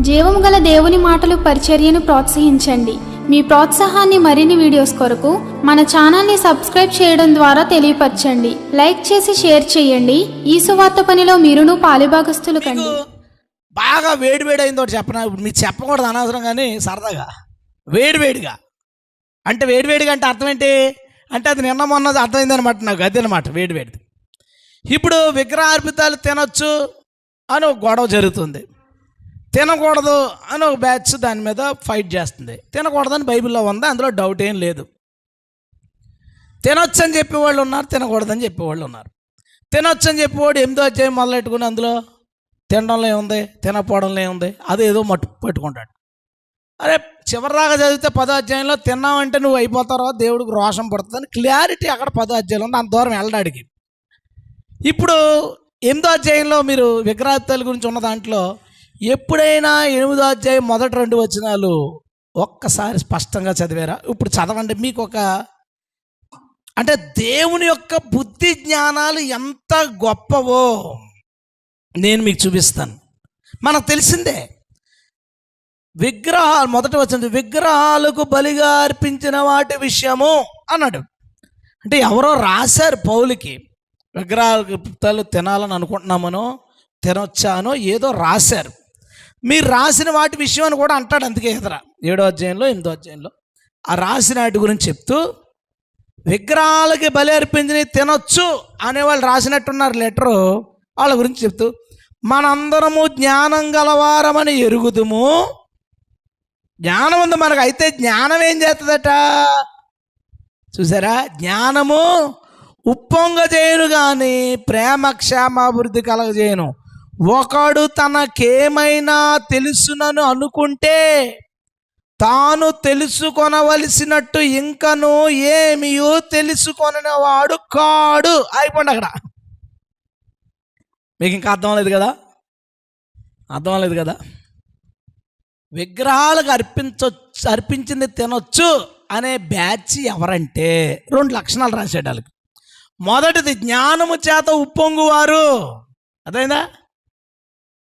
జీవం గల దేవుని మాటలు పరిచర్యను ప్రోత్సహించండి. మీ ప్రోత్సాహాన్ని మరిన్ని వీడియోస్ కొరకు మన ఛానల్ని సబ్స్క్రైబ్ చేయడం ద్వారా తెలియపరచండి. లైక్ చేసి షేర్ చేయండి. ఈ సువార్త పనిలో మీరును పాలుభాగస్తులు కండి. బాగా వేడి వేడి అయిందో చెప్పనా? ఇప్పుడు మీరు చెప్పకూడదు అనవసరం కానీ సరదాగా. వేడి వేడిగా. అంటే వేడి వేడిగా అంటే అర్థం ఏంటి? అంటే అది నిన్న మొన్నది అర్థమైందనమాట నాకు అది అనమాట వేడి వేడిది. ఇప్పుడు విగ్రహార్పితాలు తినొచ్చు అని ఒక గొడవ జరుగుతుంది. తినకూడదు అని ఒక బ్యాచ్ దాని మీద ఫైట్ చేస్తుంది. తినకూడదని బైబిల్లో ఉంది? అందులో డౌట్ ఏం లేదు. తినొచ్చని చెప్పేవాళ్ళు ఉన్నారు తినకూడదని చెప్పేవాళ్ళు ఉన్నారు. తినొచ్చని చెప్పేవాడు ఎనిమిదో అధ్యాయం మొదలెట్టుకుని అందులో తినడంలో ఏముంది? తినపోవడంలో ఏముంది? అదేదో మట్టు పెట్టుకుంటాడు. అరే చివరిదాకా చదివితే పదో అధ్యాయంలో తిన్నావంటే నువ్వు అయిపోతారో దేవుడికి రోషం పడుతుందని క్లారిటీ అక్కడ పదో అధ్యాయంలో ఉంది. అంత దూరం వెళ్ళడానికి. ఇప్పుడు ఎనిమిదో అధ్యాయంలో మీరు విగ్రహార్థాల గురించి ఉన్న దాంట్లో ఎప్పుడైనా ఎనిమిదో అధ్యాయం మొదటి రెండు వచనాలు ఒక్కసారి స్పష్టంగా చదివారా? ఇప్పుడు చదవండి మీకు ఒక అంటే దేవుని యొక్క బుద్ధి జ్ఞానాలు ఎంత గొప్పవో నేను మీకు చూపిస్తాను. మనకు తెలిసిందే విగ్రహాలు మొదట వచ్చింది విగ్రహాలకు బలిగా అర్పించిన వాటి విషయము అన్నాడు. అంటే ఎవరో రాశారు పౌలికి విగ్రహాలకు తలు తినాలని అనుకుంటున్నామనో తినొచ్చానో ఏదో రాశారు. మీరు రాసిన వాటి విషయం అని కూడా అంటాడు అందుకే ఎదుర. ఏడో అధ్యాయంలో ఎనిమిదో అధ్యాయంలో. ఆ రాసిన వాటి గురించి చెప్తూ విగ్రహాలకి బలి అర్పించి తినొచ్చు అనేవాళ్ళు రాసినట్టున్నారు లెటరు. వాళ్ళ గురించి చెప్తూ మనందరము జ్ఞానం గలవారమని ఎరుగుదుము. జ్ఞానం ఉంది మనకు అయితే జ్ఞానం ఏం చేస్తుందట? చూసారా? జ్ఞానము ఉప్పొంగ చేయను కానీ ప్రేమ క్షేమాభివృద్ధి కలగజేయను. ఒకడు తనకేమైనా తెలుసునను అనుకుంటే తాను తెలుసుకొనవలసినట్టు ఇంకను ఏమియో తెలుసుకొనవాడు కాడు. అయిపోండి అక్కడ. మీకు ఇంకా అర్థం లేదు కదా? అర్థం లేదు కదా? విగ్రహాలకు అర్పించవచ్చు అర్పించింది తినొచ్చు అనే బ్యాచ్ ఎవరంటే రెండు లక్షణాలు రాశాడు వాళ్ళకి మొదటిది జ్ఞానము చేత ఉప్పొంగువారు. అదైందా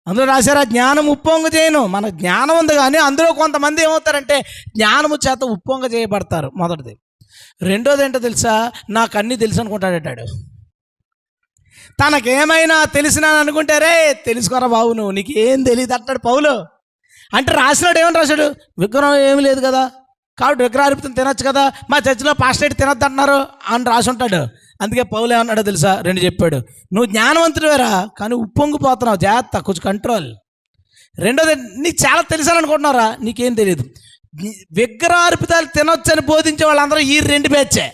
అందులో రాశారా జ్ఞానం ఉప్పొంగ చేయను. మన జ్ఞానం ఉంది కానీ అందులో కొంతమంది ఏమవుతారంటే జ్ఞానము చేత ఉప్పొంగ చేయబడతారు. మొదటిది. రెండోది ఏంటో తెలుసా? నాకు అన్నీ తెలుసు అనుకుంటాడటాడు తనకేమైనా తెలిసినా అనుకుంటే రే తెలుసుకోరా బాబు నువ్వు నీకు ఏం తెలియదు అంటాడు పౌలు. అంటే రాసినాడు ఏమని రాశాడు? విగ్రహం ఏమీ లేదు కదా కాబట్టి విగ్రహార్పితం తినొచ్చు కదా మా చర్చిలో పాస్టేట్ తినొద్దు అంటున్నారు అని రాసి ఉంటాడు. అందుకే పౌలు ఏమన్నాడో తెలుసా? రెండు చెప్పాడు. నువ్వు జ్ఞానవంతుడివేరా కానీ ఉప్పొంగిపోతున్నావు. జాగ్రత్త కొంచెం కంట్రోల్ రెండోది నీకు చాలా తెలుసని అనుకుంటున్నారా నీకేం తెలియదు విగ్రహార్పితాలు తినొచ్చని బోధించే వాళ్ళందరూ ఈ రెండు బ్యాచే.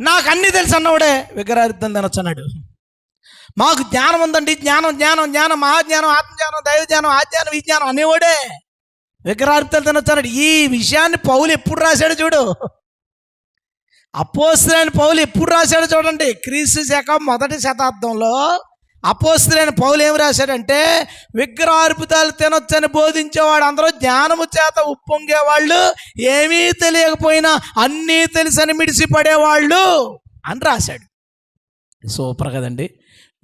నాకు అన్నీ తెలుసు అన్నవాడే విగ్రహార్పితం తినొచ్చు అన్నాడు మాకు జ్ఞానం ఉందండి. జ్ఞానం జ్ఞానం జ్ఞానం మహాజ్ఞానం ఆత్మజ్ఞానం దైవ జ్ఞానం ఆజ్ఞానం విజ్ఞానం అనేవాడే. విగ్రహార్పితాలు తినొచ్చు అన్నాడు ఈ విషయాన్ని పౌలు ఎప్పుడు రాశాడు చూడు. అపోస్తులైన పౌలు ఎప్పుడు రాశాడు చూడండి. క్రీస్తు శాఖ మొదటి శతాబ్దంలో అపోస్తులైన పౌలు ఏం రాశాడంటే విగ్రహార్పితాలు తినొచ్చని బోధించేవాడు అందరూ జ్ఞానము చేత ఉప్పొంగేవాళ్ళు ఏమీ తెలియకపోయినా అన్నీ తెలుసని మిడిసిపడేవాళ్ళు అని రాశాడు. సూపర్ కదండి.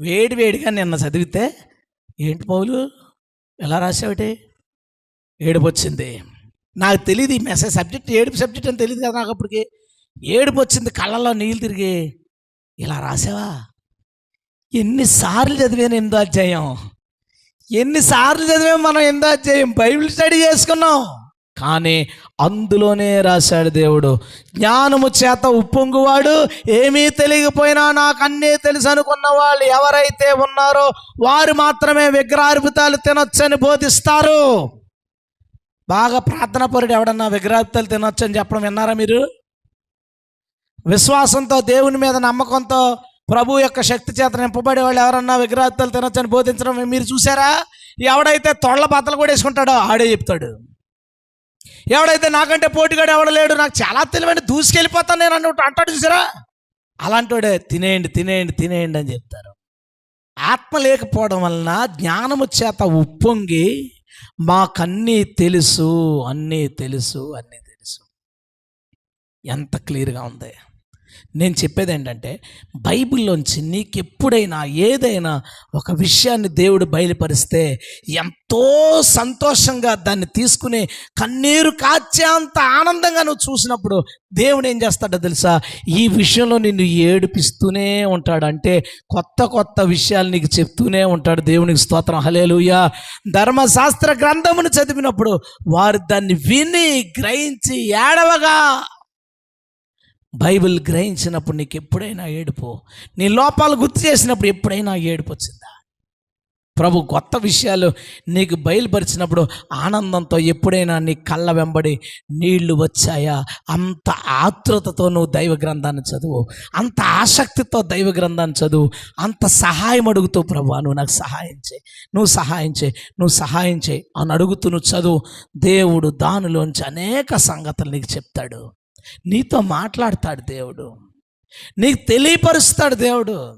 వేడి వేడిగా నిన్న చదివితే ఏంటి పౌలు? ఎలా రాసావుటి ఏడుపు వచ్చింది. నాకు తెలియదు ఈ మెసేజ్ సబ్జెక్ట్ ఏడుపు సబ్జెక్ట్ అని తెలియదు కదా నాకు అప్పటికి. ఏడుపు వచ్చింది కళ్ళల్లో నీళ్ళు తిరిగి ఇలా రాసావా? ఎన్నిసార్లు చదివాను ఎనిమిదో అధ్యాయం? ఎన్నిసార్లు చదివాం మనం ఎనిమిదో అధ్యాయం? బైబిల్ స్టడీ చేసుకున్నాం. కానీ అందులోనే రాశాడు దేవుడు జ్ఞానము చేత ఉప్పొంగువాడు ఏమీ తెలియకపోయినా నాకు అన్నీ తెలుసు అనుకున్న వాళ్ళు ఎవరైతే ఉన్నారో వారు మాత్రమే విగ్రహార్పితాలు తినొచ్చని బోధిస్తారు. బాగా ప్రార్థన పరుడు ఎవడన్నా విగ్రహార్పితాలు తినొచ్చని చెప్పడం విన్నారా మీరు? విశ్వాసంతో దేవుని మీద నమ్మకంతో ప్రభు యొక్క శక్తి చేత నింపబడే వాళ్ళు ఎవరన్నా విగ్రహార్థాలు తినొచ్చని బోధించడం మీరు చూసారా? ఎవడైతే తొళ్ళ బద్దలు కూడా వేసుకుంటాడో ఆడే చెప్తాడు. ఎవడైతే నాకంటే పోటీగాడు ఎవడలేడు నాకు చాలా తెలివైన దూసుకెళ్ళిపోతాను నేను అన్నట్టు అంటాడు చూసారా? అలాంటోడే తినేయండి తినేయండి తినేయండి అని చెప్తారు. ఆత్మ లేకపోవడం వలన జ్ఞానము చేత ఉప్పొంగి మాకన్నీ తెలుసు అన్నీ తెలుసు అన్నీ తెలుసు. ఎంత క్లియర్గా ఉంది. నేను చెప్పేది ఏంటంటే బైబిల్లోంచి నీకు ఎప్పుడైనా ఏదైనా ఒక విషయాన్ని దేవుడు బయలుపరిస్తే ఎంతో సంతోషంగా దాన్ని తీసుకుని కన్నీరు కాచేంత ఆనందంగా నువ్వు చూసినప్పుడు దేవుడు ఏం చేస్తాడో తెలుసా? ఈ విషయంలో నిన్ను ఏడిపిస్తూనే ఉంటాడు. అంటే కొత్త కొత్త విషయాలు నీకు చెప్తూనే ఉంటాడు దేవునికి స్తోత్రం. హలేలుయా ధర్మశాస్త్ర గ్రంథమును చదివినప్పుడు వారు దాన్ని విని గ్రహించి ఏడవగా బైబిల్ గ్రహించినప్పుడు నీకు ఎప్పుడైనా ఏడుపు? నీ లోపాలు గుర్తు చేసినప్పుడు ఎప్పుడైనా ఏడుపు వచ్చిందా? ప్రభు కొత్త విషయాలు నీకు బయలుపరిచినప్పుడు ఆనందంతో ఎప్పుడైనా నీ కళ్ళ వెంబడి నీళ్ళు వచ్చాయా? అంత ఆతృతతో నువ్వు దైవ గ్రంథాన్ని చదువు. అంత ఆసక్తితో దైవ గ్రంథాన్ని చదువు. అంత సహాయం అడుగుతూ ప్రభు నువ్వు నాకు సహాయం చేయి. నువ్వు సహాయం చేయి. నువ్వు సహాయం చేయి అని అడుగుతూ నువ్వు చదువు. దేవుడు దానిలోంచి అనేక సంగతులు నీకు చెప్తాడు. నీతో మాట్లాడతాడు దేవుడు. నీకు తెలియపరుస్తాడు దేవుడు.